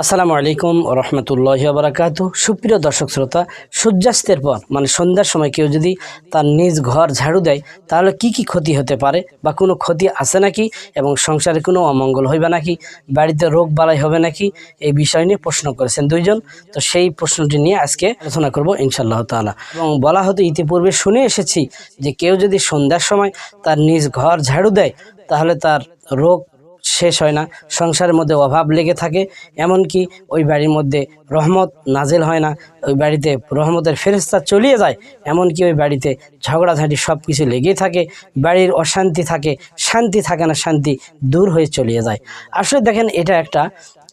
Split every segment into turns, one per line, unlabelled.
আসসালামু আলাইকুম রহমতুল্লাহ বারাকাত সুপ্রিয় দর্শক শ্রোতা, সূর্যাস্তের পর মানে সন্ধ্যার সময় কেউ যদি তার নিজ ঘর ঝাড়ু দেয়, তাহলে কি কি ক্ষতি হতে পারে বা কোনো ক্ষতি আছে নাকি এবং সংসারে কোনো অমঙ্গল হইবে নাকি, বাড়িতে রোগ বালাই হবে নাকি, এই বিষয় নিয়ে প্রশ্ন করেছেন দুইজন। তো সেই প্রশ্নটি নিয়ে আজকে আলোচনা করব ইনশাল্লাহ তাআলা। এবং বলা হতো ইতিপূর্বে শুনে এসেছি যে কেউ যদি সন্ধ্যার সময় তার নিজ ঘর ঝাড়ু দেয়, তাহলে তার রোগ শেষ হয় না। সংসারের মধ্যে অভাব লেগে থাকে, এমনকি ওই বাড়ির মধ্যে রহমত নাজেল হয় না। ওই বাড়িতে রহমতের ফেরেস্তা চলিয়ে যায়, এমনকি ওই বাড়িতে ঝগড়াঝাঁটি সব কিছু লেগেই থাকে। বাড়ির অশান্তি থাকে, শান্তি থাকে না, শান্তি দূর হয়ে চলিয়ে যায়। আসলে দেখেন, এটা একটা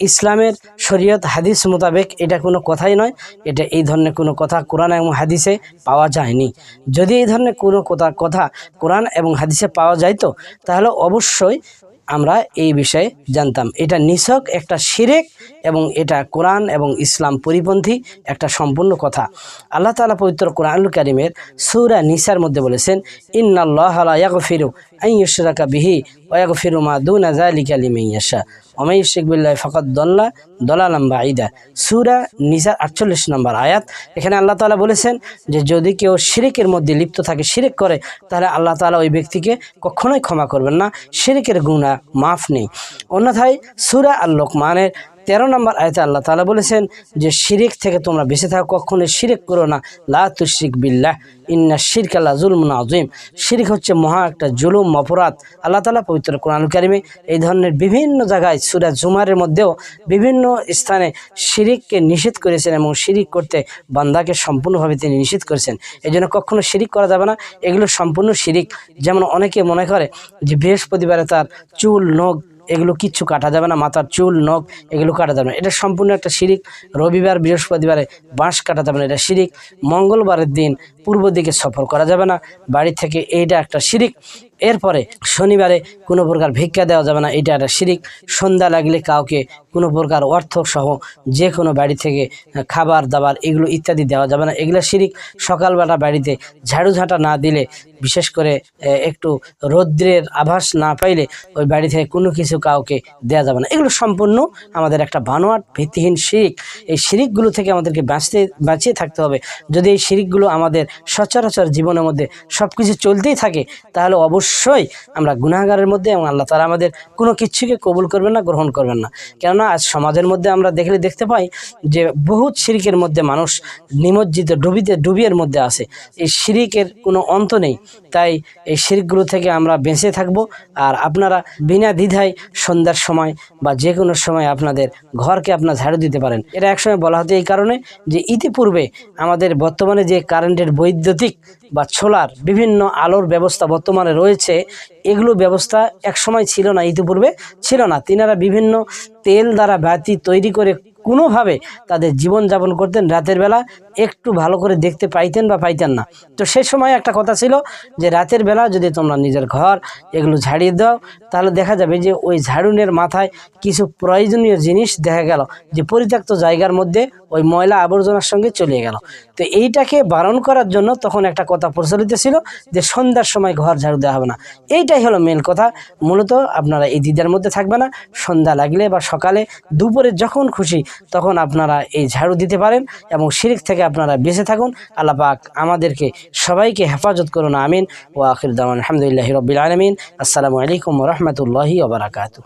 ইসলামের শরীয়ত, হাদিস মোতাবেক এটা কোনো কথাই নয়। এটা এই ধরনের কোনো কথা কোরআন এবং হাদিসে পাওয়া যায়নি। যদি এই ধরনের কোনো কথা কথা কোরআন এবং হাদিসে পাওয়া যায় তো তাহলে অবশ্যই আমরা এই বিষয়ে জানতাম। এটা নিছক একটা শিরেক এবং এটা কোরআন এবং ইসলাম পরিপন্থী একটা সম্পূর্ণ কথা। আল্লাহ তালা পবিত্র কোরআনুল কারিমের সৌরা নিসার মধ্যে বলেছেন, ইন্নাল্লাহ ফিরুক আইসরাকা বিহি ওয়াগফিরু মা দুনা যালিকা লিমান ইয়াশা ওমাই ইউশরিক বিল্লাহি ফাকাদ দল্লা দলালাম বাঈদা সূরা নিসার 48 নম্বর আয়াত। এখানে আল্লাহ তাআলা বলেছেন যে, যদি কেউ শিরিকের মধ্যে লিপ্ত থাকে, শিরিক করে, তাহলে আল্লাহ তাআলা ওই ব্যক্তিকে কখনোই ক্ষমা করবেন না। শিরিকের গুনাহ মাফ নেই। অন্যথায় সূরা আল লোকমানের তেরো নম্বর আয়তে আল্লাহ তালা বলেছেন যে, শিরিক থেকে তোমরা বেঁচে থাকো কখনো শিরিক করো না। লা তুশিক বিল্লাহ, ইন্না শিরক আল্লাহ জুলমুন আজিম শিরিক হচ্ছে মহা একটা জুলুম, অপরাধ। আল্লাহ তালা পবিত্র কোরআন কারিমে এই ধরনের বিভিন্ন জায়গায় সুরা জুমারের মধ্যেও বিভিন্ন স্থানে শিরিককে নিষেধ করেছেন এবং শিরিক করতে বান্দাকে সম্পূর্ণভাবে তিনি নিষেধ করেছেন। এই জন্য কখনো শিরিক করা যাবে না। এগুলো সম্পূর্ণ শিরিক। যেমন অনেকে মনে করে যে, বৃহস্পতিবারে তার চুল, নখ এগুলো কিচ্ছু কাটা যাবে না, মাথার চুল, নখ, এগুলো কাটা যাবে না। এটা সম্পূর্ণ একটা শিরিক। রবিবার, বৃহস্পতিবারে বাঁশ কাটা যাবে না, এটা শিরিক। মঙ্গলবারের দিন পূর্ব দিকে সফর করা যাবে না। বাড়ি থেকে এইটা একটা শিরিক। এরপরে শনিবারে কোনো প্রকার ভিক্ষা দেওয়া যাবে না, এটা একটা শিরিক। সন্ধ্যা লাগলে কাউকে কোনো প্রকার অর্থ সহ যে কোনো বাড়ি থেকে খাবার দাবার এগুলো ইত্যাদি দেওয়া যাবে না। এগুলো শিরিক। সকালবেলা বাড়িতে ঝাড়ু ঝাঁটা না দিলে, বিশেষ করে একটু রৌদ্রের আভাস না পাইলে ওই বাড়ি থেকে কোনো কিছু কাউকে দেওয়া যাবে না। এগুলো সম্পূর্ণ আমাদের একটা বানোয়াট, ভিত্তিহীন শিরিক। এই শিরিকগুলো থেকে আমাদেরকে বাঁচতে, বাঁচিয়ে থাকতে হবে। যদি এই শিরিকগুলো আমাদের সচরাচর জীবনের মধ্যে সব কিছু চলতেই থাকে, তাহলে অবশ্যই আমরা গুনাহগারের মধ্যে এবং আল্লাহ তারা আমাদের কোনো কিছুকে কবুল করবেন না, গ্রহণ করবেন না। কেননা আজ সমাজের মধ্যে আমরা দেখলে দেখতে পাই যে বহুত শিরিকের মধ্যে মানুষ নিমজ্জিত, ডুবিতে, ডুবিয়ের মধ্যে আছে। এই শিরিকের কোনো অন্ত নেই। তাই এই শিরিকগুলো থেকে আমরা বেঁচে থাকব আর আপনারা বিনা দ্বিধায় সন্ধ্যার সময় বা যে কোনো সময় আপনাদের ঘরকে আপনার ঝাড়ু দিতে পারেন। এটা একসময় বলা হতো এই কারণে যে ইতিপূর্বে আমাদের বর্তমানে যে কারেন্টের বৈদ্যুতিক বা ছোলার বিভিন্ন আলোর ব্যবস্থা বর্তমানে রয়েছে, এগুলো ব্যবস্থা একসময় ছিল না, ইতিপূর্বে ছিল না। তিনারা বিভিন্ন তেল দ্বারা বাতি তৈরি করে কোনোভাবে তাদের জীবনযাপন করতেন। রাতের বেলা একটু ভালো করে দেখতে পাইতেন বা পাইতেন না। তো সে সময় একটা কথা ছিল যে রাতের বেলা যদি তোমরা নিজের ঘর এগুলো ঝাড়িয়ে দাও, তাহলে দেখা যাবে যে ওই ঝাড়ুনের মাথায় কিছু প্রয়োজনীয় জিনিস দেখা গেল যে পরিত্যক্ত জায়গার মধ্যে ওই ময়লা আবর্জনার সঙ্গে চলে গেল। তো এইটাকে বারণ করার জন্য তখন একটা কথা প্রচলিত ছিল যে সন্ধ্যার সময় ঘর ঝাড়ু দেওয়া হবে না। এইটাই হলো মেন কথা। মূলত আপনারা এই দিদার মধ্যে থাকবে না। সন্ধ্যা লাগলে বা সকালে দুপুরে যখন খুশি তখন আপনারা এই ঝাড়ু দিতে পারেন এবং শিরিক থেকে আপনারা বেঁচে থাকুন। আল্লাহ আমাদেরকে সবাইকে হেফাজত করুন, আমিন। ও আখির দামান আলহামদুলিল্লাহ রবিল আলমিন। আসসালামু আলাইকুম রহমতুল্লাহি ওবরাকাতু